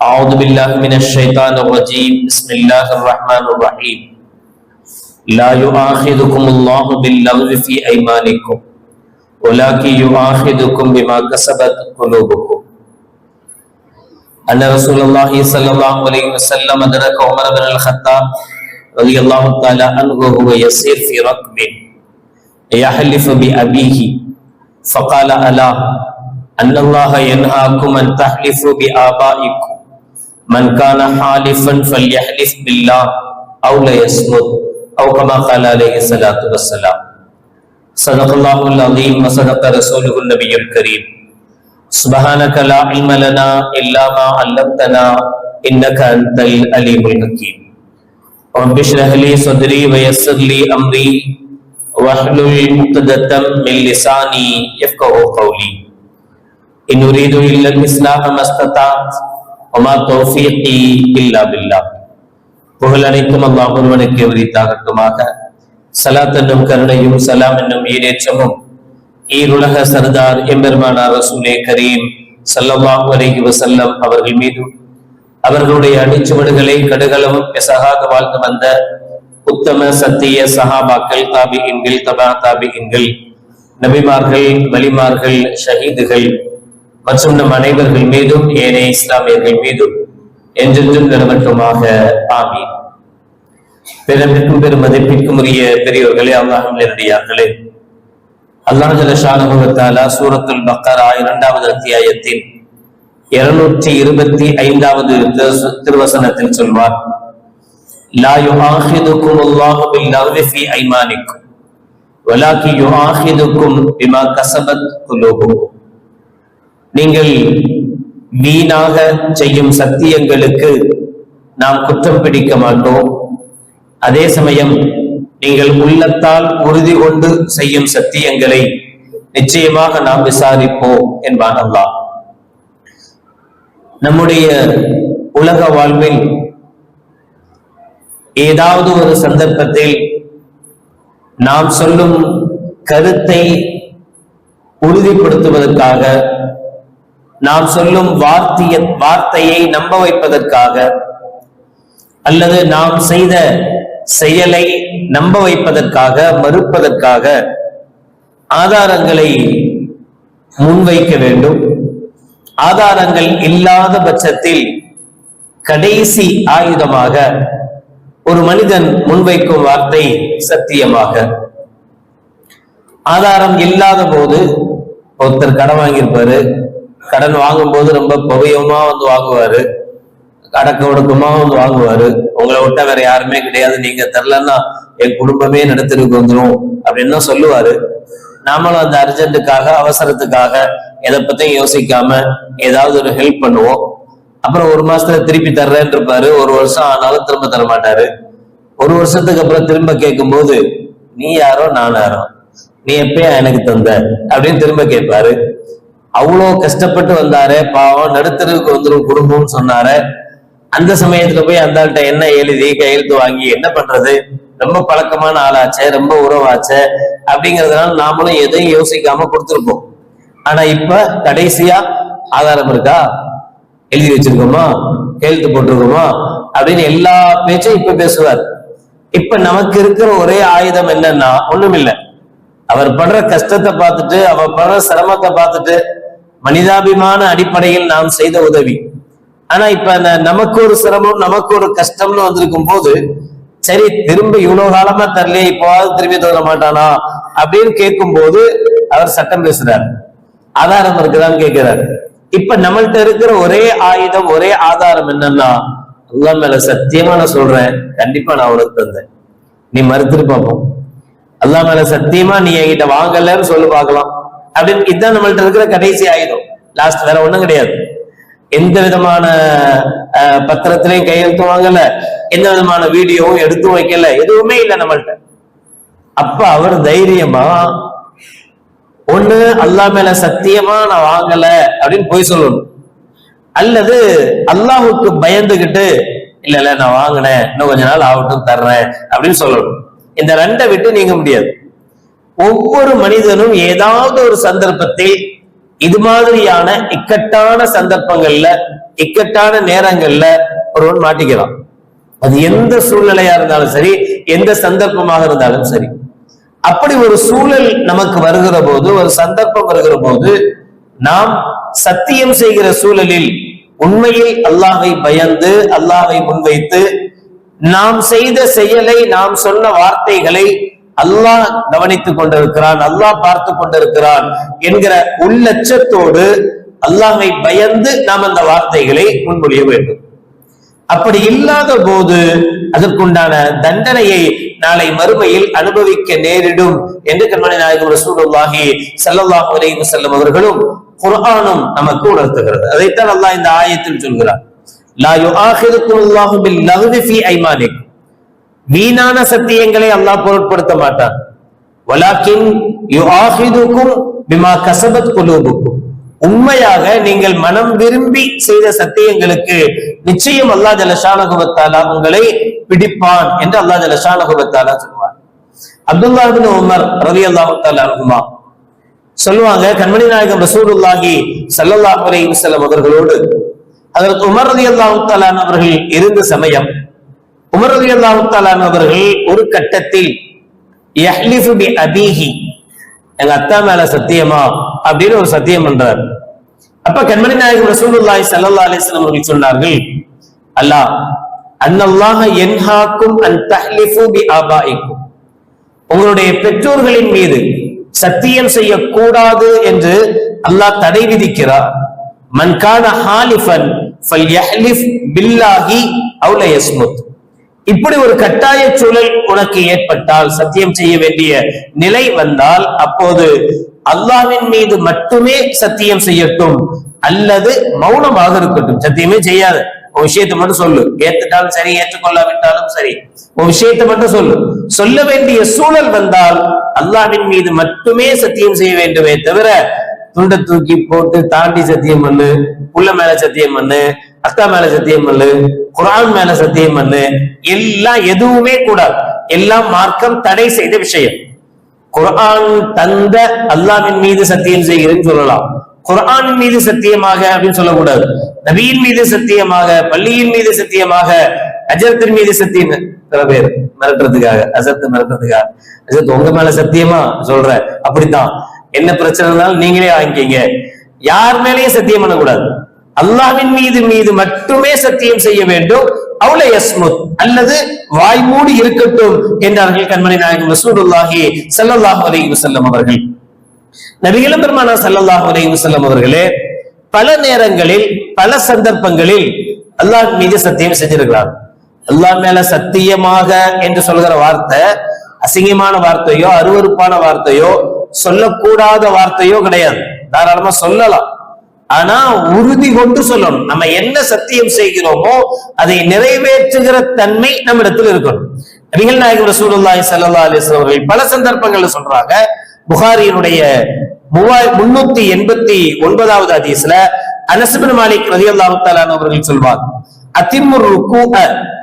أعوذ بالله من الشيطان الرجيم. بسم الله الرحمن الرحيم. لا يؤاخذكم الله باللغو في أيمانكم ولكن يؤاخذكم بما كسبت قلوبكم. أن رسول الله صلى الله عليه وسلم أدرك عمر بن الخطاب رضي الله تعالى عنه وهو يسير في ركب يحلف بأبيه فقال ألا أن الله ينهاكم أن تحلفوا بآبائكم. من كان حالفا فليحلف بالله أو ليصمت أو كما قال عليه الصلاة والسلام. صدق الله العظيم وصدق رسوله النبي الكريم. سبحانك لا علم لنا إلا ما علمتنا إنك أنت العليم الحكيم. رب اشرح لي صدري ويسر لي أمري. واحلل عقدة من لساني يفقه قولي. إن أريد إلا الإصلاح ما استطعت ஒமா தௌஃபீகி இல்லா பில்லா ஒருவனுக்கு விரித்தாகட்டுமாக சலாத் என்னும் கருணையும் சலாம் என்னும் ஈரேச்சமும் ஈருலக சர்தார் எம்பெருமானார் ரசூலே கரீம் சல்லல்லாஹு அலைஹி வசல்லம் அவர்கள் மீதும் அவர்களுடைய அணிச்சுவடுகளை கடுகளவும் பெசகாக வாழ்ந்து வந்த உத்தம சத்திய சஹாபாக்கள் தாபிகின்கள் தபா தாபிகின்கள் நபிமார்கள் வலிமார்கள் ஷஹீதுகள் மற்றும் நம் அனைவர்கள் மீதும் ஏனைய இஸ்லாமியர்கள் மீதும் என்றென்றும் நிலவட்டுமாக ஆமி பிறப்பிற்கும் பெரும் மதிப்பிற்கும் உரிய பெரியோர்களே அல்லாஹும் நேரடியார்களே அல்லாஹ் ஜலஷானுபவத்தாலா சூரத்துல் பக்கரா இரண்டாவது அத்தியாயத்தின் இருநூற்றி இருபத்தி ஐந்தாவது திருவசனத்தில் சொல்வார் லா யுஆஹிதுக்கும் அல்லாஹு பில்லஹ்வி ஃபீ ஐமானிக்கும் வலாக்கி யுஆஹிதுக்கும் பிமா கஸபத் குலூபுக்கும். நீங்கள் வீணாக செய்யும் சத்தியங்களுக்கு நாம் குற்றம் பிடிக்க மாட்டோம். அதே சமயம் நீங்கள் உள்ளத்தால் உறுதி கொண்டு செய்யும் சத்தியங்களை நிச்சயமாக நாம் விசாரிப்போம் என்பான் நம்முடைய உலக வாழ்வில் ஏதாவது ஒரு சந்தர்ப்பத்தில் நாம் சொல்லும் கருத்தை உறுதிப்படுத்துவதற்காக நாம் சொல்லும் வார்த்தைய வார்த்தையை நம்ப வைப்பதற்காக அல்லது நாம் செய்த செயலை நம்ப வைப்பதற்காக மறுப்பதற்காக ஆதாரங்களை முன்வைக்க வேண்டும். ஆதாரங்கள் இல்லாத பட்சத்தில் கடைசி ஆயுதமாக ஒரு மனிதன் முன்வைக்கும் வார்த்தை சத்தியமாக. ஆதாரம் இல்லாத போது ஒருத்தர் கடன் வாங்கியிருப்பாரு கடன் வாங்கும்போது ரொம்ப பவியமா வந்து வாங்குவாரு. அடக்க ஒடுக்கமா வந்து வாங்குவாரு. உங்களை விட்டா வேற யாருமே கிடையாது. நீங்க தெரிலன்னா என் குடும்பமே நடத்திருக்கு வந்துடும் அப்படின்னு சொல்லுவாரு. நாமளும் அந்த அர்ஜென்ட்டுக்காக அவசரத்துக்காக எதை பத்தியும் யோசிக்காம ஏதாவது ஒரு ஹெல்ப் பண்ணுவோம். அப்புறம் ஒரு மாசத்துல திருப்பி தர்றேன்னு இருப்பாரு. ஒரு வருஷம் ஆனாலும் திரும்ப தர மாட்டாரு ஒரு வருஷத்துக்கு அப்புறம் திரும்ப கேட்கும்போது நீ யாரோ நான் யாரோ? நீ எப்பயா எனக்கு தந்த? அப்படின்னு திரும்ப கேட்பாரு. அவ்வளோ கஷ்டப்பட்டு வந்தாரு. பாவம் நடுத்தருக்கு வந்துடும் குடும்பம்னு சொன்னாரு. அந்த சமயத்துல போய் அந்த ஆள்கிட்ட என்ன எழுதி கையெழுத்து வாங்கி என்ன பண்றது? ரொம்ப பழக்கமான ஆளாச்சே ரொம்ப உறவாச்சே அப்படிங்கறதுனால நாமளும் எதையும் யோசிக்காம கொடுத்துருப்போம். ஆனா இப்ப கடைசியா ஆதாரம் இருக்கா? எழுதி வச்சிருக்கோமா? கையெழுத்து போட்டிருக்கோமா? அப்படின்னு எல்லா பேச்சும் இப்ப பேசுவார். இப்ப நமக்கு இருக்கிற ஒரே ஆயுதம் என்னன்னா ஒண்ணுமில்லை. அவர் படுற கஷ்டத்தை பார்த்துட்டு அவர் படுற சிரமத்தை பார்த்துட்டு மனிதாபிமான அடிப்படையில் நாம் செய்த உதவி. ஆனா இப்ப அந்த நமக்கு ஒரு சிரமம் நமக்கு ஒரு கஷ்டம்னு வந்திருக்கும் போது சரி திரும்ப இவ்வளவு காலமா தரலையே இப்போவாவது திரும்பி தர மாட்டானா? அப்படின்னு கேட்கும் போது அவர் சட்டம் பேசுறாரு. ஆதாரம் இருக்குதான்னு கேட்கிறாரு. இப்ப நம்மள்ட்ட இருக்கிற ஒரே ஆயுதம் ஒரே ஆதாரம் என்னன்னா அல்லா மேல சத்தியமா நான் சொல்றேன் கண்டிப்பா நான் உனக்கு தந்தேன். நீ மறுத்துட்டு பார்ப்போம். அல்லா மேல சத்தியமா நீ என்கிட்ட வாங்கலன்னு சொல்லு பார்க்கலாம். அப்படின்னு இதுதான் நம்மள்ட்ட இருக்கிற கடைசி ஆயுதம். லாஸ்ட் வேற ஒண்ணும் கிடையாது. எந்த விதமான பத்திரத்திலையும் கையெழுத்து வாங்கல. எந்த விதமான வீடியோவும் எடுத்து வைக்கல. எதுவுமே இல்லை நம்மள்ட்ட. அப்ப அவர் தைரியமா ஒண்ணு அல்லாஹ் மேல சத்தியமா நான் வாங்கல அப்படின்னு போய் சொல்லணும். அல்லது அல்லாஹுக்கு பயந்துகிட்டு இல்ல இல்ல நான் வாங்கினேன். இன்னும் கொஞ்ச நாள் ஆகட்டும் தர்றேன் அப்படின்னு சொல்லணும். இந்த ரெண்டை விட்டு நீங்க முடியாது. ஒவ்வொரு மனிதனும் ஏதாவது ஒரு சந்தர்ப்பத்தில் இது மாதிரியான இக்கட்டான சந்தர்ப்பங்கள்ல இக்கட்டான நேரங்கள்ல ஒருவன் மாட்டிக்கிறான். அது எந்த சூழ்நிலையா இருந்தாலும் சரி எந்த சந்தர்ப்பமாக இருந்தாலும் சரி. அப்படி ஒரு சூழல் நமக்கு வருகிற போது ஒரு சந்தர்ப்பம் வருகிற போது நாம் சத்தியம் செய்கிற சூழலில் உண்மையில் அல்லாவை பயந்து அல்லாஹை முன்வைத்து நாம் செய்த செயலை நாம் சொன்ன வார்த்தைகளை அல்லாஹ் கவனித்துக் கொண்டிருக்கிறான் அல்லாஹ் பார்த்து கொண்டிருக்கிறான் என்கிற உள்ளச்சத்தோடு அல்லாஹை பயந்து நாம் அந்த வார்த்தைகளை முன்மொழிய வேண்டும். அப்படி இல்லாத போது அதற்குண்டான தண்டனையை நாளை மறுமையில் அனுபவிக்க நேரிடும் என்று கண்மணி நாயகம் ரசூலுல்லாஹி சல்லாஹ் அலைஹி செல்லும் அவர்களும் குரானும் நமக்கு உணர்த்துகிறது. அதைத்தான் அல்லாஹ் இந்த ஆயத்தில் சொல்கிறார். லா யுஆஹிதுக்கும் அல்லாஹு பில் லஹ்வி ஃபீ வீணான சத்தியங்களை அல்லாஹ் பொருட்படுத்த மாட்டான். வலாக்கின் யுஆஹிதுக்கும் பிமா கசபத் குலூபுக்கும். உண்மையாக நீங்கள் மனம் விரும்பி செய்த சத்தியங்களுக்கு நிச்சயம் அல்லாஹ் ஜலஷானகுவத்தாலா உங்களை பிடிப்பான் என்று அல்லாஹ் ஜலஷானகுவத்தாலா சொல்லுவார் அப்துல்லாஹின் உமர் ரவி அல்லாஹுமா தாலா சொல்லுவாங்க கண்மணி நாயகம் ரசூருல்லாஹி ஸல்லல்லாஹு அலைஹி அவர்களோடு அதற்கு உமர் ரதி அல்லாஹு அவர்கள் இருந்த சமயம் உமரது ரதி அவர்கள் ஒரு கட்டத்தில் பி அபீஹி எங்க அத்தா மேல சத்தியமா? அப்படின்னு ஒரு சத்தியம் பண்றார். அப்ப கண்மணி நாயகம் ரசூலுல்லாய் சல்லா அலிஸ்லாம் அவர்கள் சொன்னார்கள் அல்லாஹ் அன்னல்லாஹ என்ஹாக்கும் அன் தஹ்லிஃபு பி ஆபாயிக்கும். உங்களுடைய பெற்றோர்களின் மீது சத்தியம் செய்யக்கூடாது என்று அல்லாஹ் தடை விதிக்கிறார். மன்கான ஹாலிஃபன் ஃபல் யஹ்லிஃப் பில்லாஹி அவு யஸ்முத் இப்படி ஒரு கட்டாய சூழல் உனக்கு ஏற்பட்டால் சத்தியம் செய்ய வேண்டிய நிலை வந்தால் அப்போது அல்லாவின் மீது மட்டுமே சத்தியம் செய்யட்டும். அல்லது மௌனமாக இருக்கட்டும். சத்தியமே செய்யாது. உன் விஷயத்தை மட்டும் சொல்லு. ஏத்துட்டாலும் சரி ஏற்றுக்கொள்ளாவிட்டாலும் சரி. உன் விஷயத்தை மட்டும் சொல்லு. சொல்ல வேண்டிய சூழல் வந்தால் அல்லாவின் மீது மட்டுமே சத்தியம் செய்ய வேண்டுமே தவிர துண்டை தூக்கி போட்டு தாண்டி சத்தியம் பண்ணு புள்ள மேல சத்தியம் பண்ணு அத்தா மேல சத்தியம் பண்ணு குரான் மேல சத்தியம் பண்ணு. எல்லாம் எதுவுமே கூடாது. எல்லாம் மார்க்கம் தடை செய்த விஷயம். குரான் தந்த அல்லாவின் மீது சத்தியம் செய்கிறேன்னு சொல்லலாம். குரான் மீது சத்தியமாக அப்படின்னு சொல்லக்கூடாது. நபியின் மீது சத்தியமாக பள்ளியின் மீது சத்தியமாக அஜரத்தின் மீது சத்தியம். சில பேர் மிரட்டுறதுக்காக அசத்து மிரட்டுறதுக்காக. அசத்து உங்க மேல சத்தியமா? சொல்ற அப்படித்தான். என்ன பிரச்சனை இருந்தாலும் நீங்களே வாங்கிக்கீங்க. யார் மேலேயும் சத்தியம் பண்ணக்கூடாது. அல்லாவின் மீது மீது மட்டுமே சத்தியம் செய்ய வேண்டும். அவுல யஸ்முத் அல்லது வாய்மூடி இருக்கட்டும் என்றார்கள் கண்மணி நாயகம் ரசூலுல்லாஹி ஸல்லல்லாஹு அலைஹி வஸல்லம் அவர்கள். நபிகளும் பெருமானா ஸல்லல்லாஹு அலைஹி வஸல்லம் அவர்களே பல நேரங்களில் பல சந்தர்ப்பங்களில் அல்லாஹ் மீது சத்தியம் செஞ்சிருக்கிறார். அல்லாஹ் மேல சத்தியமாக என்று சொல்கிற வார்த்தை அசிங்கமான வார்த்தையோ அருவருப்பான வார்த்தையோ சொல்லக்கூடாத வார்த்தையோ கிடையாது. தாராளமா சொல்லலாம். ஆனா உறுதி கொண்டு சொல்லணும். நம்ம என்ன சத்தியம் செய்கிறோமோ அதை நிறைவேற்றுகிற தன்மை நம்மிடத்தில் இருக்கணும். நபிகள் நாயகம் ரசூலுல்லாஹி ஸல்லல்லாஹு அலைஹி அவர்கள் பல சந்தர்ப்பங்கள்ல சொல்றாங்க. புகாரியினுடைய மூவாய் முன்னூத்தி எண்பத்தி ஒன்பதாவது அதிசல அனஸ் பின் மாலிக் ரலியல்லாஹு தஆலா அவர்கள் சொல்வார் அதிம்முர் ருக்கூஅ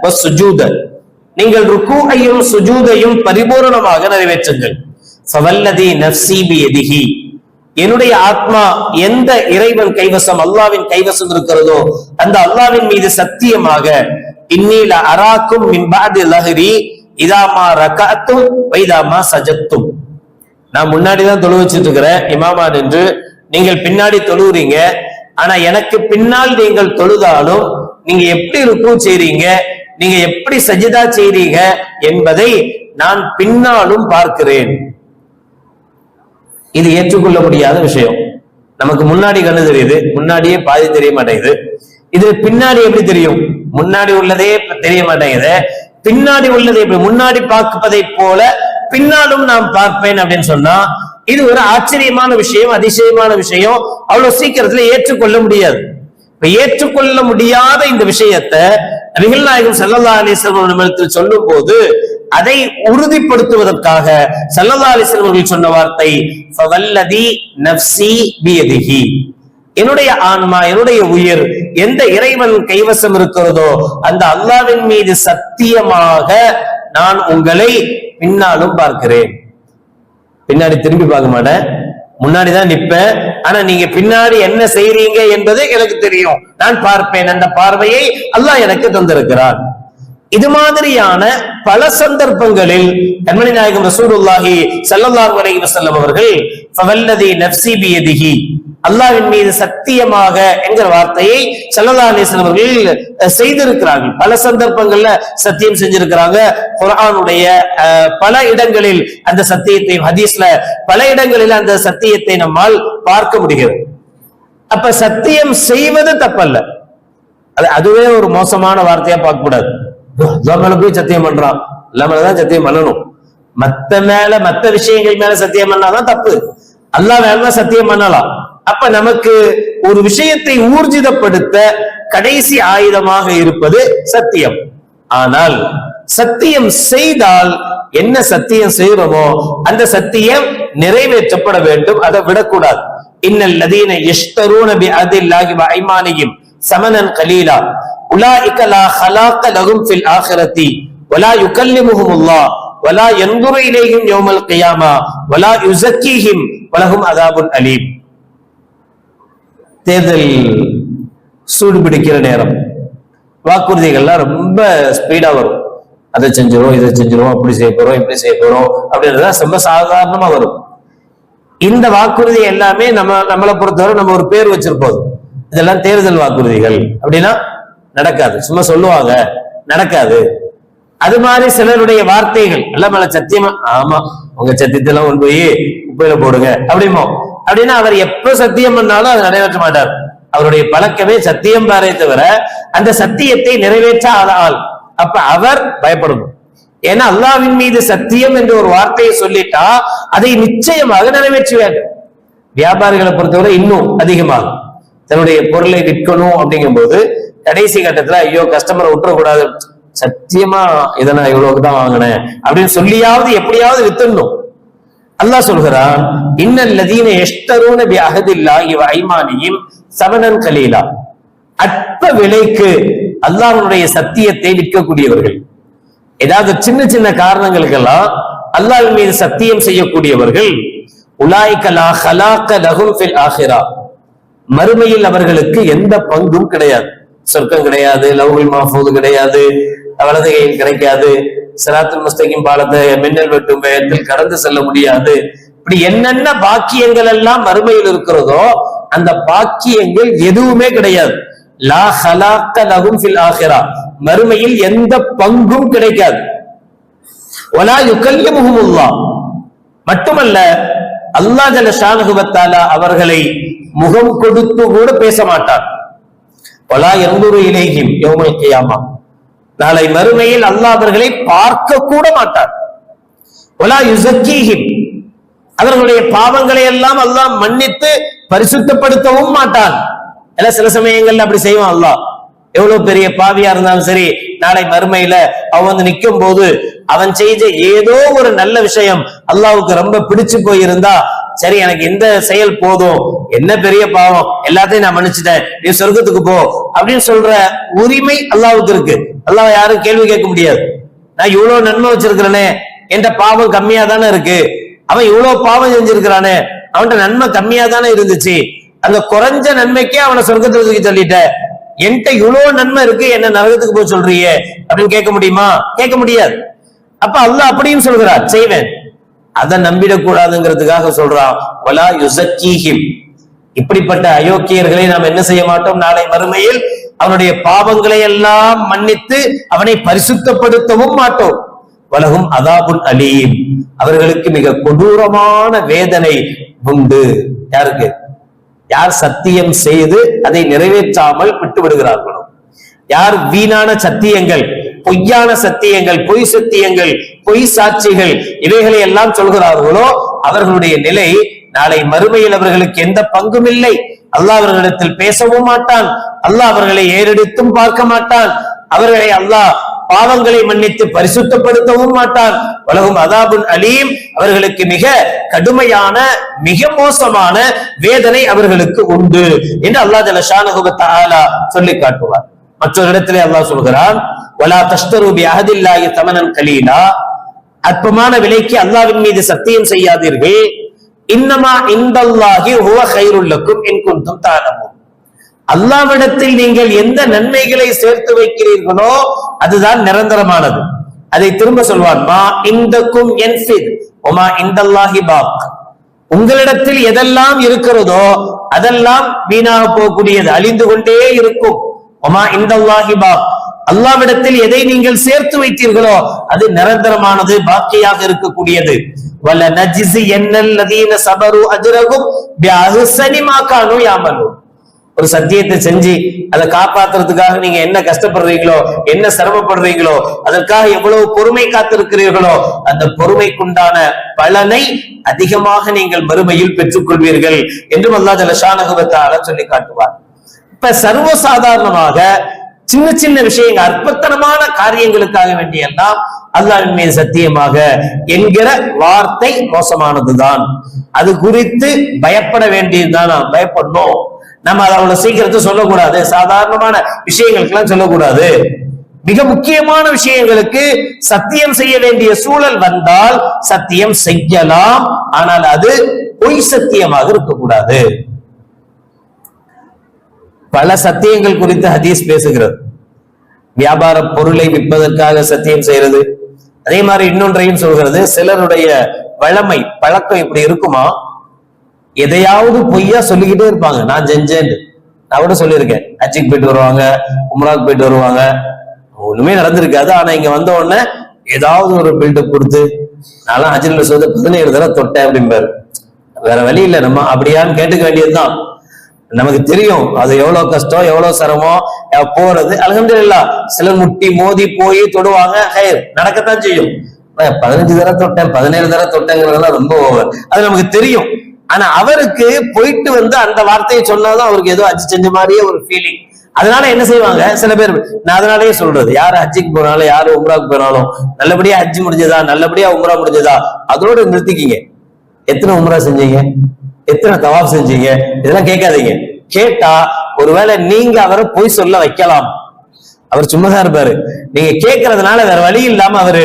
வஸ்ஸுஜூத நீங்கள் ருக்கூஐயும் சுஜூதையும் பரிபூரணமாக நிறைவேற்றுங்கள். ஃபவல்லதி நஃப்ஸி பியதிஹி என்னுடைய ஆத்மா எந்த இறைவன் கைவசம் அல்லாவின் கைவசம் இருக்கிறதோ அந்த அல்லாவின் மீது சத்தியமாக இன்னீல அராக்கும் மின்பாதி லஹரி இதாமா ரகாத்தும் வைதாமா சஜத்தும். நான் முன்னாடி தான் தொழு வச்சுட்டு இருக்கிறேன் இமாமா நின்று நீங்கள் பின்னாடி தொழுவுறீங்க ஆனா எனக்கு பின்னால் நீங்கள் தொழுதாலும் நீங்க எப்படி ருக்கு செய்றீங்க நீங்க எப்படி சஜிதா செய்றீங்க என்பதை நான் பின்னாலும் பார்க்கிறேன். இது ஏற்றுக்கொள்ள முடியாத விஷயம். நமக்கு முன்னாடி கண்ணு தெரியுது முன்னாடியே பாதி தெரிய மாட்டேங்குது. இது பின்னாடி எப்படி தெரியும்? முன்னாடி உள்ளதே தெரிய மாட்டேங்குது. பின்னாடி உள்ளதை எப்படி? முன்னாடி பார்ப்பதை போல பின்னாலும் நான் பார்ப்பேன் அப்படின்னு சொன்னா இது ஒரு ஆச்சரியமான விஷயம் அதிசயமான விஷயம். அவ்வளவு சீக்கிரத்துல ஏற்றுக்கொள்ள முடியாது. இப்ப ஏற்றுக்கொள்ள முடியாத இந்த விஷயத்தை நபிகள் நாயகம் செல்லல்லா அலிஸ்வரத்தில் சொல்லும் போது அதை உறுதிப்படுத்துவதற்காக சல்லல்லா அலிஸ்வரம் அவர்கள் சொன்ன வார்த்தை "ஃபவல்லதி பியதிஹி." என்னுடைய ஆன்மா என்னுடைய உயிர் எந்த இறைவன் கைவசம் இருக்கிறதோ அந்த அல்லாவின் மீது சத்தியமாக நான் உங்களை பின்னாலும் பார்க்கிறேன். பின்னாடி திரும்பி பார்க்க மாட்டேன். முன்னாடி தான் நிப்பேன் ஆனா நீங்க பின்னாடி என்ன செய்றீங்க என்பது எனக்கு தெரியும். நான் பார்ப்பேன். அந்த பார்வையை அல்லாஹ் எனக்கு தந்திருக்கிறான். இது மாதிரியான பல சந்தர்ப்பங்களில் கண்மணி நாயகம் ரசூலுல்லாஹி சல்லல்லாஹு அலைஹி வஸல்லம் அவர்கள் ஃபவல்லதி நஃப்சி பியதிஹி அல்லாஹ்வின் மீது சத்தியமாக என்கிற வார்த்தையை சல்லல்லாஹு அலைஹி வஸல்லம் அவர்கள் அஹ், செய்திருக்கிறார்கள். பல சந்தர்ப்பங்கள்ல சத்தியம் செஞ்சிருக்கிறாங்க. குர்ஆனுடைய அஹ், பல இடங்களில் அந்த சத்தியத்தை ஹதீஸ்ல பல இடங்களில் அந்த சத்தியத்தை நம்மால் பார்க்க முடிகிறது. அப்ப சத்தியம் செய்வது தப்பல்ல. அது அதுவே ஒரு மோசமான வார்த்தையா பார்க்க கூடாது துவா மேல போய் சத்தியம் பண்றான் அல்லா மேலதான் சத்தியம் பண்ணணும். மத்த மேல மத்த விஷயங்கள் மேல சத்தியம் பண்ணாதான் தப்பு. அல்லா மேலதான் சத்தியம் பண்ணலாம். அப்ப நமக்கு ஒரு விஷயத்தை ஊர்ஜிதப்படுத்த கடைசி ஆயுதமாக இருப்பது சத்தியம். ஆனால் சத்தியம் செய்தால் என்ன சத்தியம் செய்யறோமோ அந்த சத்தியம் நிறைவேற்றப்பட வேண்டும். அதை விடக்கூடாது. இன்னல் லதீன யஷ்தரூன பி அதில்லாஹி வ சமணன் சமனன் கலீலா. أولئك لا خلاق لهم في الآخرة ولا يكلمهم الله ولا ينظر إليهم يوم القيامة ولا يزكيهم ولهم عذاب أليم தேர்தல் சூடு பிடிக்கிற நேரம். வாக்குறுதிகள்லாம் ரொம்ப ஸ்பீடா வரும். அதை செஞ்சிடும் இதை செஞ்சிடும் அப்படி செய்ய போறோம் இப்படி செய்ய போறோம் அப்படின்றத ரொம்ப சாதாரணமா வரும். இந்த வாக்குறுதி எல்லாமே நம்ம நம்மளை பொறுத்தவரை நம்ம ஒரு பேர் வச்சிருப்போம். இதெல்லாம் தேர்தல் வாக்குறுதிகள். அப்படின்னா நடக்காது. சும்மா சொல்லுவாங்க நடக்காது. அது மாதிரி சிலருடைய வார்த்தைகள் எல்லாம் மேல சத்தியமா ஆமா உங்க சத்தியத்தெல்லாம் கொண்டு போய் உப்பையில போடுங்க அப்படிமோ. அப்படின்னா அவர் எப்ப சத்தியம் பண்ணாலும் அதை நிறைவேற்ற மாட்டார். அவருடைய பழக்கமே சத்தியம் பாரே தவிர அந்த சத்தியத்தை நிறைவேற்றாத ஆள் அப்ப அவர் பயப்படணும். ஏன்னா அல்லாவின் மீது சத்தியம் என்ற ஒரு வார்த்தையை சொல்லிட்டா அதை நிச்சயமாக நிறைவேற்றுவார் வியாபாரிகளை பொறுத்தவரை இன்னும் அதிகமாகும். தன்னுடைய பொருளை விற்கணும் அப்படிங்கும் போது கடைசி கட்டத்துல ஐயோ கஸ்டமரை விட்டுறக்கூடாது. சத்தியமா இதை நான் இவ்வளவுக்கு தான் வாங்கினேன். அப்படின்னு சொல்லியாவது எப்படியாவது வித்துடணும். அல்லாஹ் சொல்கிறான் இன்னல் லதீன எஷ்டரூன பி அகதில்லா இவ ஐமானியும் சமணன் கலீலா. அற்ப விலைக்கு அல்லாஹனுடைய சத்தியத்தை விற்கக்கூடியவர்கள். ஏதாவது சின்ன சின்ன காரணங்களுக்கெல்லாம் அல்லாஹ் மீது சத்தியம் செய்யக்கூடியவர்கள். உலாய்கலா ஹலாக்க லகும் ஃபில் ஆஹிரா மறுமையில் அவர்களுக்கு எந்த பங்கும் கிடையாது. சொர்க்கம் கிடையாது லவ்ஹுல் மாஃபூது கிடையாது வலது கையில் கிடைக்காது சிராத்துல் முஸ்தகிம் பாலத்தை மின்னல் வெட்டும் வேகத்தில் கடந்து செல்ல முடியாது. இப்படி என்னென்ன பாக்கியங்கள் எல்லாம் மறுமையில் இருக்கிறதோ அந்த பாக்கியங்கள் எதுவுமே கிடையாது. லா ஹலாக்க லகும் ஃபில் ஆஹிரா. மறுமையில் எந்த பங்கும் கிடைக்காது. ஒலா யுகல்லிமுஹுமுல்லாஹ். மட்டுமல்ல அல்லாஹ் ஜல ஷானுகுவத்தாலா அவர்களை முகம் கொடுத்து கூட பேச மாட்டார் ஒலா எந்தூரு இலேஹிம் யௌமல் கியாமா. நாளை மறுமையில் அல்லாஹ் அவர்களை பார்க்க கூட மாட்டார். ஒலா யுசக்கீஹிம் அவர்களுடைய பாவங்களை எல்லாம் அல்லாஹ் மன்னித்து பரிசுத்தப்படுத்தவும் மாட்டான் எல்லாம் சில சமயங்கள்ல அப்படி செய்வான் அல்லாஹ். எவ்வளவு பெரிய பாவியா இருந்தாலும் சரி நாளை மறுமையில அவன் வந்து நிற்கும் போது அவன் செய்த ஏதோ ஒரு நல்ல விஷயம் அல்லாவுக்கு ரொம்ப பிடிச்சு போயிருந்தா சரி எனக்கு இந்த செயல் போதும். என்ன பெரிய பாவம்? எல்லாத்தையும் நான் மன்னிச்சுட்டேன். நீ சொர்க்கத்துக்கு போ. அப்படின்னு சொல்ற உரிமை அல்லாவுக்கு இருக்கு. அல்லாஹ் யாரும் கேள்வி கேட்க முடியாது. நான் இவ்வளவு நன்மை வச்சிருக்கிறேனே. என்ற பாவம் கம்மியா தானே இருக்கு? அவன் இவ்வளவு பாவம் செஞ்சிருக்கிறானே. அவன்கிட்ட நன்மை கம்மியா தானே இருந்துச்சு. அந்த குறைஞ்ச நன்மைக்கே அவனை சொர்க்கத்துக்கு தூக்கி சொல்லிட்ட என்கிட்ட இவ்வளவு நன்மை இருக்கு என்ன நரகத்துக்கு போய் சொல்றியே? அப்படின்னு கேட்க முடியுமா? கேட்க முடியாது. அப்ப அல்லாஹ் அப்படியும் சொல்கிறார். செய்வேன். அதை நம்பிடக்கூடாதுங்கிறதுக்காக சொல்றான். வலா யுசக்கீஹிம் இப்படிப்பட்ட அயோக்கியர்களை நாம் என்ன செய்ய மாட்டோம்? நாளை மறுமையில் அவனுடைய பாவங்களை எல்லாம் மன்னித்து அவனை பரிசுத்தப்படுத்தவும் மாட்டோம். வலகும் அதாபுன் அலீம். அவர்களுக்கு மிக கொடூரமான வேதனை உண்டு. யாருக்கு? யார் சத்தியம் செய்து அதை நிறைவேற்றாமல் விட்டு விடுகிறார்களோ யார் வீணான சத்தியங்கள் பொய்யான சத்தியங்கள் பொய் சத்தியங்கள் பொய் சாட்சிகள் இவைகளை எல்லாம் சொல்கிறார்களோ அவர்களுடைய நிலை நாளை மறுமையில் அவர்களுக்கு எந்த பங்கும் இல்லை. அல்லாஹ் அவர்களிடத்தில் பேசவும் மாட்டான். அல்லாஹ் அவர்களை ஏறெடுத்தும் பார்க்க மாட்டான். அவர்களை அல்லாஹ் பாவங்களை மன்னித்து பரிசுத்தப்படுத்தவும் மாட்டான். உலகம் அதாபுன் அலீம். அவர்களுக்கு மிக கடுமையான மிக மோசமான வேதனை அவர்களுக்கு உண்டு என்று அல்லாஹ் ஜலஷானகுப சொல்லி காட்டுவார். மற்றொரு இடத்திலே அல்லாஹ் சொல்கிறான் வலா தஷ்தரு பி தமனன் கலீலா. அற்பமான விலைக்கு அல்லாவின் மீது சத்தியம் செய்யாதீர்கள். இன்னமா இந்தல்லாஹி ஹுவ கைருள்ளக்கும் என் குந்தும் தானமும் அல்லாவிடத்தில் நீங்கள் எந்த நன்மைகளை சேர்த்து வைக்கிறீர்களோ அதுதான் நிரந்தரமானது. அதை திரும்ப சொல்வான் மா இந்தக்கும் என்ஃபித் ஒமா இந்தல்லாஹி பாக். உங்களிடத்தில் எதெல்லாம் இருக்கிறதோ அதெல்லாம் வீணாக போகக்கூடியது அழிந்து கொண்டே இருக்கும். ஒமா இந்தல்லாஹி பாக். அல்லாவிடத்தில் எதை நீங்கள் சேர்த்து வைத்தீர்களோ அது நிரந்தரமானது பாக்கியாக இருக்கக்கூடியது. வல்ல நஜிசி என்னல்லதீன சபரு அதிரகும் பி அஹ்சனி ஒரு சத்தியத்தை செஞ்சு அதை காப்பாத்துறதுக்காக நீங்க என்ன கஷ்டப்படுறீங்களோ என்ன சிரமப்படுறீங்களோ அதற்காக எவ்வளவு பொறுமை காத்திருக்கிறீர்களோ அந்த பொறுமைக்குண்டான பலனை அதிகமாக நீங்கள் மறுமையில் பெற்றுக் கொள்வீர்கள் என்றும் அல்லா ஜலஷானகுவத்தால சொல்லி காட்டுவார். இப்ப சர்வசாதாரணமாக சின்ன சின்ன விஷயங்கள் அற்பத்தனமான காரியங்களுக்காக வேண்டிய எல்லாம் அல்லாவின் மீது சத்தியமாக என்கிற வார்த்தை மோசமானதுதான். அது குறித்து பயப்பட வேண்டியதுதான் நாம் பயப்படணும். நம்ம அதை அவ்வளவு சீக்கிரத்தை சொல்லக்கூடாது. சாதாரணமான விஷயங்களுக்கெல்லாம் சொல்லக்கூடாது. மிக முக்கியமான விஷயங்களுக்கு சத்தியம் செய்ய வேண்டிய சூழல் வந்தால் சத்தியம் செய்யலாம். ஆனால் அது பொய் சத்தியமாக இருக்கக்கூடாது. பல சத்தியங்கள் குறித்து ஹதீஸ் பேசுகிறது. வியாபார பொருளை விற்பதற்காக சத்தியம் செய்யறது அதே மாதிரி இன்னொன்றையும் சொல்கிறது சிலருடைய வழமை பழக்கம் இப்படி இருக்குமா? எதையாவது பொய்யா சொல்லிக்கிட்டே இருப்பாங்க. நான் செஞ்சேன் நான் கூட சொல்லியிருக்கேன். ஹஜ்ஜுக்கு போயிட்டு வருவாங்க உம்ராக்கு போயிட்டு வருவாங்க. ஒண்ணுமே நடந்திருக்காது. ஆனா இங்க வந்த உடனே ஏதாவது ஒரு பில்டப் கொடுத்து நான்லாம் ஹஜ்ஜில் சொல்றது பதினேழு தடவை தொட்டேன் அப்படிம்பாரு. வேற வழி இல்லை. நம்ம அப்படியான்னு கேட்டுக்க வேண்டியதுதான். நமக்கு தெரியும் அது எவ்வளவு கஷ்டம் எவ்வளவு சிரமம் போறது. அலகம்துல்லா சிலர் முட்டி மோதி போய் தொடுவாங்க ஹயர் நடக்கத்தான் செய்யும். பதினஞ்சு தடவை தொட்டேன் பதினேழு தடவை தொட்டேங்கிறதெல்லாம் ரொம்ப ஓவர் அது நமக்கு தெரியும். ஆனா அவருக்கு போயிட்டு வந்து அந்த வார்த்தையை சொன்னாதான் அவருக்கு ஏதோ அச்சு செஞ்ச மாதிரியே ஒரு ஃபீலிங் அதனால என்ன செய்வாங்க? சில பேர் நான் அதனாலயே சொல்றது யார் ஹஜ்ஜிக்கு போனாலும் யாரு உம்ராவுக்கு போனாலும் நல்லபடியா ஹஜ்ஜி முடிஞ்சதா நல்லபடியா உம்ரா முடிஞ்சதா அதோட நிறுத்திக்கிங்க. எத்தனை உம்ரா செஞ்சீங்க? எத்தனை தவாப் செஞ்சீங்க? இதெல்லாம் கேட்காதீங்க. கேட்டா ஒருவேளை நீங்க அவரை பொய் சொல்ல வைக்கலாம். அவர் சும்மாதான் இருப்பாரு. நீங்க கேட்கறதுனால வேற வழி இல்லாம அவரு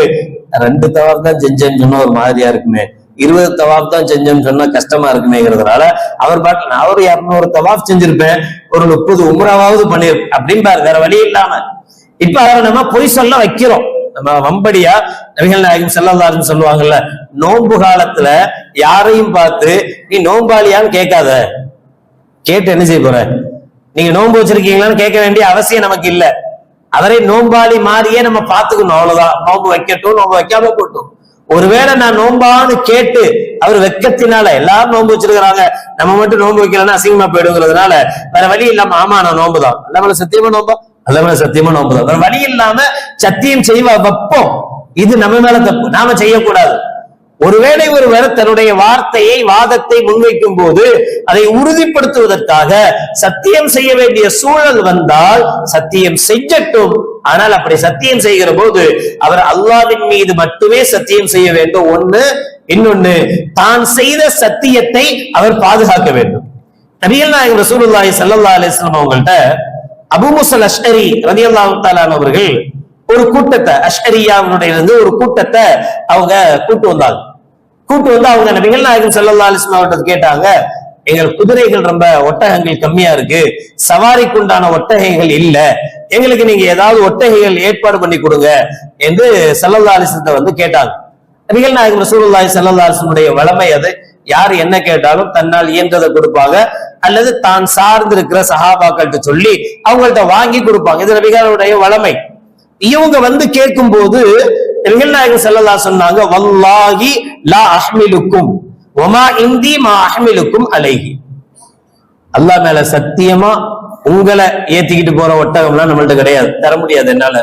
ரெண்டு தவாப் தான் செஞ்சேன்னு சொன்னா ஒரு மாதிரியா இருக்குமே. இருபது தவாப் தான் செஞ்சேன்னு சொன்னா கஷ்டமா இருக்குமேங்கிறதுனால அவர் பாட்டு நான் ஒரு இரநூறு தவாப் செஞ்சிருப்பேன். ஒரு முப்பது உம்ராவாவது பண்ணிருப்பேன் அப்படின்பாரு வேற வழி இல்லாம. இப்ப அவரை நம்ம பொய் சொல்ல வைக்கிறோம். நம்ம வம்படியா நபிகள் நாயகம் செல்லல்லாருன்னு சொல்லுவாங்கல்ல நோன்பு காலத்துல யாரையும் பார்த்து நீ நோம்பாளியான்னு கேட்காத. கேட்டு என்ன செய்ய போற? நீங்க நோன்பு வச்சிருக்கீங்களான்னு கேட்க வேண்டிய அவசியம் நமக்கு இல்ல. அவரை நோம்பாளி மாதிரியே நம்ம பாத்துக்கணும் அவ்வளவுதான். நோன்பு வைக்கட்டும் நோன்பு வைக்காம போட்டும். ஒருவேளை நான் நோம்பான்னு கேட்டு அவர் வெக்கத்தினால எல்லாரும் நோன்பு வச்சிருக்கிறாங்க. நம்ம மட்டும் நோன்பு வைக்கலன்னா அசிங்கமா போயிடுங்கிறதுனால வேற வழி இல்லாம ஆமா நான் நோன்புதான். தான் அல்லவன சத்தியமா நோம்பா அல்லவன சத்தியமா நோம்பு வழி இல்லாம சத்தியம் செய்வ வைப்போம். இது நம்ம மேல தப்பு. நாம செய்யக்கூடாது. ஒருவேளை ஒருவர் தன்னுடைய வார்த்தையை வாதத்தை முன்வைக்கும் போது அதை உறுதிப்படுத்துவதற்காக சத்தியம் செய்ய வேண்டிய சூழல் வந்தால் சத்தியம் செய்யட்டும் ஆனால் அப்படி சத்தியம் செய்கிற போது அவர் அல்லாவின் மீது மட்டுமே சத்தியம் செய்ய வேண்டும். ஒண்ணு இன்னொன்னு தான் செய்த சத்தியத்தை அவர் பாதுகாக்க வேண்டும். நபிகள் நாயகம் ரசூலுல்லாஹி ஸல்லல்லாஹு அலிஸ்லாம் அவங்கள்ட்ட அபுமுசல் முஸல் ரதி அல்லாஹாலான் அவர்கள் ஒரு கூட்டத்தை அஷ்அரியாவினுடைய இருந்து ஒரு கூட்டத்தை அவங்க கூட்டு வந்தாங்க. கூட்டு வந்து அவங்க நபிகள் நாயகம் செல்லல்லா அலைஹி அவர்கிட்ட கேட்டாங்க எங்கள் குதிரைகள் ரொம்ப ஒட்டகங்கள் கம்மியா இருக்கு சவாரிக்கு உண்டான ஒட்டகைகள் இல்ல எங்களுக்கு நீங்க ஏதாவது ஒட்டகைகள் ஏற்பாடு பண்ணி கொடுங்க என்று செல்லல்லா அலிசத்தை வந்து கேட்டாங்க. நபிகள் நாயகம் ரசூலுல்லாஹி ஸல்லல்லாஹு அலைஹி வளமை அது. யார் என்ன கேட்டாலும் தன்னால் இயன்றதை கொடுப்பாங்க. அல்லது தான் சார்ந்திருக்கிற சஹாபாக்கள்கிட்ட சொல்லி அவங்கள்ட்ட வாங்கி கொடுப்பாங்க. இது நபிகளுடைய வளமை. இவங்க வந்து கேட்கும் போது நபிகள் நாயகம் செல்லலா சொன்னாங்க வல்லாஹி லா அஹ்மிலுக்கும் ஒமா இந்தி மா அஹ்மிலுக்கும் அலைஹி. அல்லாஹ் மேல சத்தியமா உங்களை ஏத்திக்கிட்டு போற ஒட்டகம்லாம் நம்மள்ட்ட கிடையாது. தர முடியாது என்னால.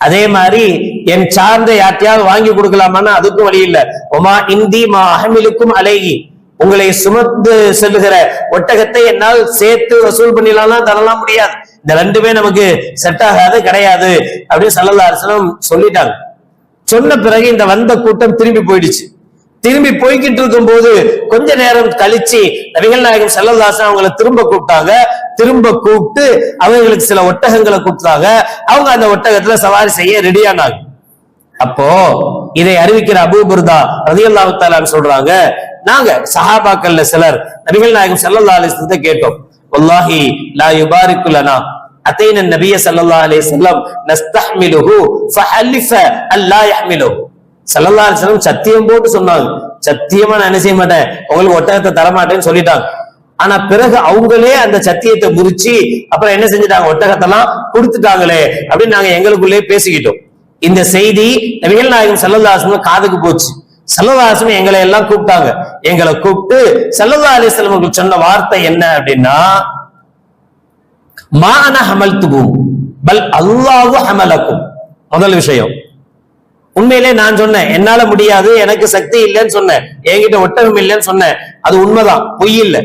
அதே மாதிரி என் சார்ந்த யார்ட்டையாவது வாங்கி கொடுக்கலாமான்னு அதுக்கும் வழி இல்லை. ஒமா இந்தி மா அஹமிலுக்கும் அலைகி உங்களை சுமந்து செல்லுகிற ஒட்டகத்தை என்னால் சேர்த்து வசூல் பண்ணிடலாம் தரலாம் முடியாது. இந்த ரெண்டுமே நமக்கு செட் ஆகாது கிடையாது அப்படின்னு சல்லல்லா அலிஸ்லாம் சொல்லிட்டாங்க. சொன்ன பிறகு இந்த வந்த கூட்டம் திரும்பி போயிடுச்சு. திரும்பி போய்கிட்டு இருக்கும் போது கொஞ்ச நேரம் கழிச்சு நபிகள் நாயகம் செல்லதாசன் அவங்கள திரும்ப கூப்பிட்டாங்க. திரும்ப கூப்பிட்டு அவங்களுக்கு சில ஒட்டகங்களை கூப்பிட்டாங்க அவங்க அந்த ஒட்டகத்துல சவாரி செய்ய ரெடியானாங்க அப்போ இதை அறிவிக்கிற அபூபுர்தா ரதியல்லாஹு சொல்றாங்க. நாங்க சஹாபாக்கள்ல சிலர் நபிகள் நாயகம் ஸல்லல்லாஹு அலிஸ்லத்தை கேட்டோம். வல்லாஹி லா யுபாரிக்குலனா அத்தைன நபிய ஸல்லல்லாஹு அலைஹி வஸல்லம் நஸ்தஹ்மிலுஹு ஃபஹலிஃப அல்லா யஹ்மிலுஹு. ஸல்லல்லாஹு அலைஹி செல்லம் சத்தியம் போட்டு சொன்னாங்க. சத்தியமா நான் என்ன செய்ய மாட்டேன்? உங்களுக்கு ஒட்டகத்தை தரமாட்டேன்னு சொல்லிட்டாங்க. ஆனா பிறகு அவங்களே அந்த சத்தியத்தை முறிச்சு அப்புறம் என்ன செஞ்சுட்டாங்க? ஒட்டகத்தெல்லாம் கொடுத்துட்டாங்களே அப்படின்னு நாங்க எங்களுக்குள்ளேயே பேசிக்கிட்டோம். இந்த செய்தி நபிகள் நாயகம் சல்லல்லாஹு காதுக்கு போச்சு. செல்லதாசம் எங்களை எல்லாம் கூப்பிட்டாங்க. எங்களை கூப்பிட்டு செல்லதா அலிஸ்லாம் சொன்ன வார்த்தை என்ன அப்படின்னா மான ஹமல் துகும் பல் அல்லாவு ஹமலக்கும். முதல் விஷயம். உண்மையிலே நான் சொன்னேன் என்னால முடியாது எனக்கு சக்தி இல்லைன்னு சொன்னேன் என்கிட்ட ஒட்டகம் இல்லைன்னு சொன்னேன். அது உண்மைதான் பொய் இல்ல.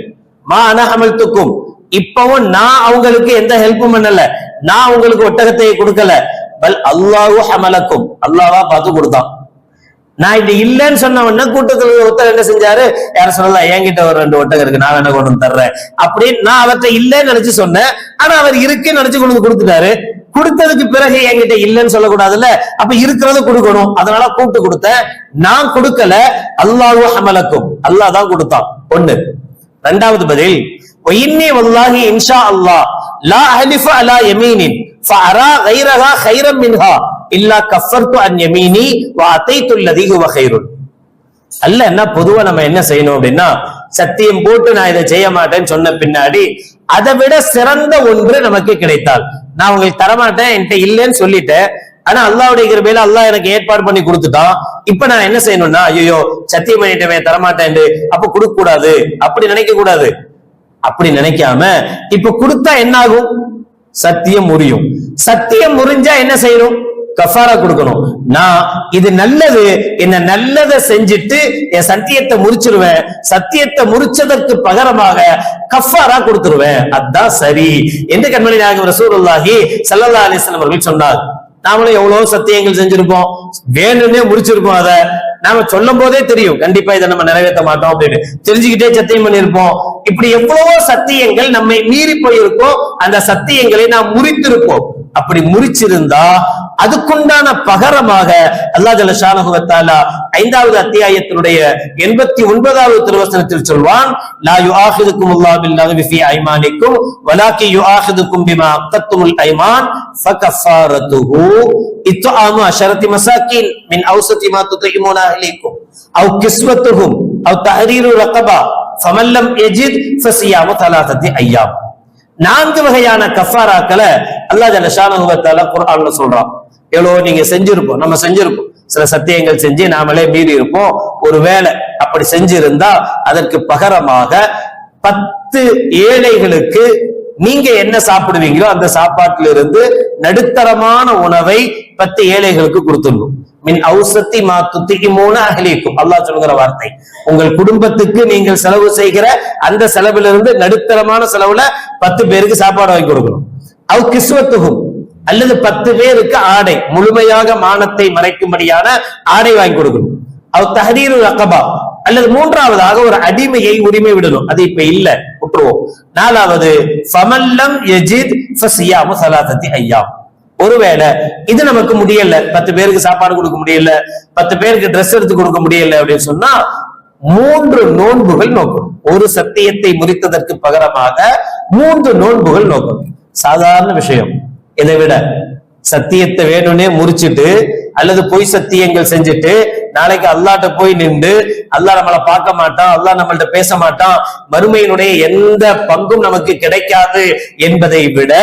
மா அனஹமல்துக்கும் இப்பவும் நான் அவங்களுக்கு எந்த ஹெல்ப்பும் பண்ணல நான் அவங்களுக்கு ஒட்டகத்தை கொடுக்கல. பல் அல்லாஹு ஹமலக்கும். அல்லாவா பார்த்து கொடுத்தான். நான் இப்படி இல்லைன்னு சொன்ன உடனே கூட்டத்தில் ஒருத்தர் என்ன செஞ்சாரு? யாரும் சொல்லலாம் என்கிட்ட ஒரு ரெண்டு ஒட்டகம் இருக்கு நான் என்ன கொண்டு தர்றேன். அப்படின்னு நான் அவர்கிட்ட இல்லைன்னு நினைச்சு சொன்னேன். ஆனா அவர் இருக்குன்னு நினைச்சு கொண்டு வந்து கொடுத்துட்டாரு. கொடுத்ததுக்கு பிறகு என்கிட்ட இல்லைன்னு சொல்லக்கூடாதுல்ல? அப்ப இருக்கிறத கொடுக்கணும். அதனால கூப்பிட்டு கொடுத்தேன். நான் கொடுக்கல. அல்லாஹு அமலக்கும் அல்லாஹ் தான் கொடுத்தான். ஒண்ணு. ரெண்டாவது பதில் இன்னி வல்லாஹி இன்ஷா அல்லாஹ் லா அஹலிஃப அலா யமீனின் ஃபஅரா கைரஹா கைரம் மின்ஹா. இல்லா கஃபர்து அந்யமீனி யமீனி வ அதைத்து அல்ல என்ன பொதுவா நம்ம என்ன செய்யணும் அப்படின்னா சத்தியம் போட்டு நான் இதை செய்ய மாட்டேன்னு சொன்ன பின்னாடி அதை விட சிறந்த ஒன்று நமக்கு கிடைத்தால். நான் உங்களுக்கு தரமாட்டேன் என்கிட்ட இல்லைன்னு சொல்லிட்டேன். ஆனா அல்லாவுடைய கிருபையில அல்லாஹ் எனக்கு ஏற்பாடு பண்ணி கொடுத்துட்டான். இப்ப நான் என்ன செய்யணும்னா ஐயோ சத்தியம் பண்ணிட்டவே தரமாட்டேன் அப்ப கொடுக்க கூடாது அப்படி நினைக்க கூடாது அப்படி நினைக்காம இப்ப கொடுத்தா என்ன ஆகும் சத்தியம் முறியும். சத்தியம் முறிஞ்சா என்ன செய்யணும்? கஃபாரா கொடுக்கணும். நான் இது நல்லது என்ன நல்லதை செஞ்சுட்டு என் சத்தியத்தை முறிச்சிருவேன். சத்தியத்தை முறிச்சதற்கு பகரமாக கஃபாரா கொடுத்துருவேன். அதான் சரி. என்று கண்மணி நாயகம் ரசூலுல்லாஹி ஸல்லல்லாஹு அலிஸ்லாம் அவர்கள் சொன்னார். நாமளும் எவ்வளவு சத்தியங்கள் செஞ்சிருப்போம். வேணும்னே முடிச்சிருப்போம் அதை. நாம சொல்லும் போதே தெரியும். கண்டிப்பா இதை நம்ம நிறைவேற்ற மாட்டோம் அப்படின்னு. தெரிஞ்சுக்கிட்டே சத்தியம் பண்ணியிருப்போம். இப்படி எவ்வளவோ சத்தியங்கள் நம்மை மீறி போயிருக்கோம் அந்த சத்தியங்களை நாம் முறித்திருப்போம். அப்படி முறிச்சிருந்தா அதுக்குண்டான பகரமாக அல்லா ஜலஷானகுவத்தாலா ஐந்தாவது அத்தியாயத்தினுடைய எண்பத்தி ஒன்பதாவது திருவசனத்தில் சொல்வான் லா யு யுஆஹிதுக்கும் அல்லாஹ் நகவி ஃபி ஐமானிக்கும் வலாக்கி யுஆஹிதுக்கும் பிமா அக்கத்துமுல் ஐமான் ஃபகஃபாரத்துஹு இத்ஆமு அஷரத்தி மசாக்கின் மின் ஔசதி மா துதைமுன அஹ்லிக்கும் அவ் கிஸ்வத்துஹும் அவ் தஹரீரு ரகபா ஃபமல்லம் யஜித் ஃபஸியாமு தலாதத்தி ஐயாம். நான்கு வகையான கஃபாராக்களை அல்லாஹ் ஜலஷானுவத்தால குர்ஆன்ல சொல்றான். எவ்வளோ நீங்க செஞ்சிருப்போம். நம்ம செஞ்சிருப்போம். சில சத்தியங்கள் செஞ்சு நாமளே மீறி இருப்போம். ஒருவேளை அப்படி செஞ்சிருந்தா அதற்கு பகரமாக பத்து ஏழைகளுக்கு நீங்க என்ன சாப்பிடுவீங்களோ அந்த சாப்பாட்டில இருந்து நடுத்தரமான உணவை பத்து ஏழைகளுக்கு கொடுத்துடணும். மின் ஔசத்தி மா துத்திக்குமோன அகலிக்கும். அல்லாஹ் சொல்லுகிற வார்த்தை. உங்கள் குடும்பத்துக்கு நீங்கள் செலவு செய்கிற அந்த செலவிலிருந்து நடுத்தரமான செலவுல பத்து பேருக்கு சாப்பாடு வாங்கி கொடுக்கணும். அவ் கிஸ்வத்துகும் அல்லது பத்து பேருக்கு ஆடை முழுமையாக மானத்தை மறைக்கும்படியான ஆடை வாங்கி கொடுக்கணும். அவ் தஹரீரு ரகபா. அல்லது மூன்றாவதாக ஒரு அடிமையை உரிமை விடணும். அது இப்ப இல்ல விட்டுருவோம். நாலாவது ஃபமல்லம் எஜித் ஃபசியாமு சலாசத்தி ஐயாம். ஒருவேளை இது நமக்கு முடியல பத்து பேருக்கு சாப்பாடு கொடுக்க முடியல பத்து பேருக்கு ட்ரெஸ் எடுத்து கொடுக்க முடியல அப்படின்னு சொன்னா மூன்று நோன்புகள் நோக்கும். ஒரு சத்தியத்தை முறித்ததற்கு பகரமாக மூன்று நோன்புகள் நோக்கும். சாதாரண விஷயம். இதை விட சத்தியத்தை வேணும்னே முறிச்சிட்டு அல்லது பொய் சத்தியங்கள் செஞ்சுட்டு நாளைக்கு அல்லாட்ட போய் நின்று அல்லாஹ் நம்மளை பார்க்க மாட்டான் அல்லாஹ் நம்மள்ட்ட பேச மாட்டான். மறுமையினுடைய எந்த பங்கும் நமக்கு கிடைக்காது என்பதை விட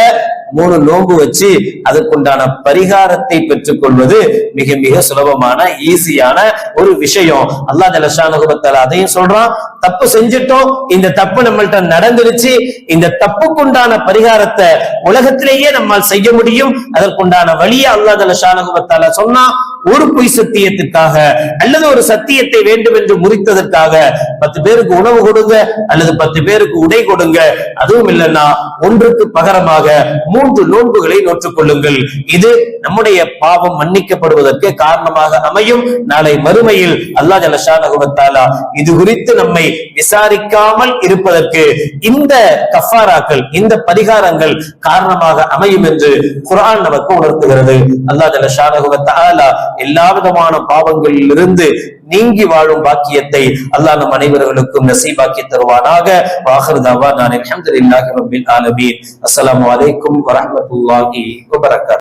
மூணு நோன்பு வச்சு அதற்குண்டான பரிகாரத்தை பெற்றுக் கொள்வது மிக மிக சுலபமான ஈஸியான ஒரு விஷயம். அல்லாஹ் ஜலஷானுகுபத்தால அதையும் சொல்றான் தப்பு செஞ்சிட்டோம் இந்த தப்பு நம்மள்ட்ட நடந்துருச்சு இந்த தப்புக்குண்டான பரிகாரத்தை உலகத்திலேயே நம்மால் செய்ய முடியும் அதற்குண்டான வழியை அல்லா ஜலஷானுகுபத்தால சொன்னா ஒரு பொய் சத்தியத்திற்காக அல்லது ஒரு சத்தியத்தை வேண்டும் என்று முறித்ததற்காக பத்து பேருக்கு உணவு கொடுங்க அல்லது பத்து பேருக்கு உடை கொடுங்க. அதுவும் இல்லைன்னா ஒன்றுக்கு பகரமாக மூன்று நோன்புகளை நோற்றுக் கொள்ளுங்கள் இது நம்முடைய பாவம் மன்னிக்கப்படுவதற்கு காரணமாக அமையும். நாளை மறுமையில் அல்லாஹ் ஜலஷானகுவத்தாலா இது குறித்து நம்மை விசாரிக்காமல் இருப்பதற்கு இந்த கஃபாராக்கள் இந்த பரிகாரங்கள் காரணமாக அமையும் என்று குரான் நமக்கு உணர்த்துகிறது. அல்லாஹ் ஜலஷானகுவத்தாலா எல்லா விதமான பாவங்களில் இருந்து நீங்கி வாழும் பாக்கியத்தை அல்லாஹ் நம் அனைவர்களுக்கும் நசீபாக்கி தருவானாக. வாஹர் தாவா நான் அல்ஹம்துலில்லாஹி ரப்பில் ஆலமீன்.